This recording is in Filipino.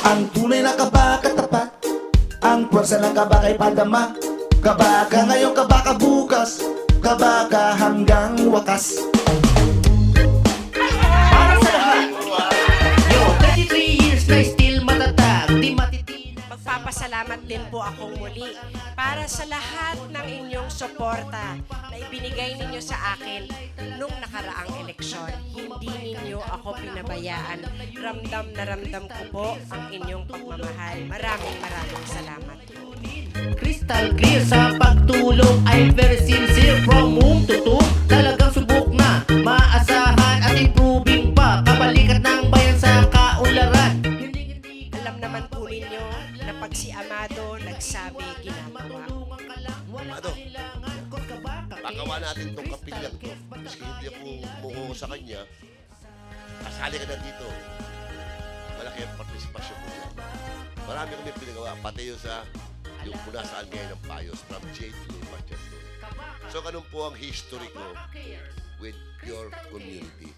Ang tunay na kaba katapat Ang pwersa ng kaba kay padama. Kaba ka ngayon, kaba ka bukas. Kaba ka hanggang wakas. Para sa lahat. Yo, 33 years na still matatag. Di matitinag Magpapasalamat din po akong muli para sa lahat ng inyong suporta na ibinigay ninyo sa akin nung nakaraang eleksyon. Hindi ninyo ako pinabayaan. Ramdam na ramdam ko po ang inyong pagmamahal. Maraming maraming salamat. Crystal clear sa pagtulong I'm very sincere from whom to whom Talagang subok na Maasahan at improving pa Kabalikat ng bayan sa hindi Alam naman po ninyo na pag si Amado nagsabi, ginagawa. Ano? Pagawa natin tong kapilyang to. Kasi hindi ako muho sa kanya. Kasali ka na dito. Malaki ang partisipasyon mo dyan. Marami kami pinagawa. Pati yung sa yung mula saan ngayon ng Payos from J to Machado. So, ganun po ang history ko with your community.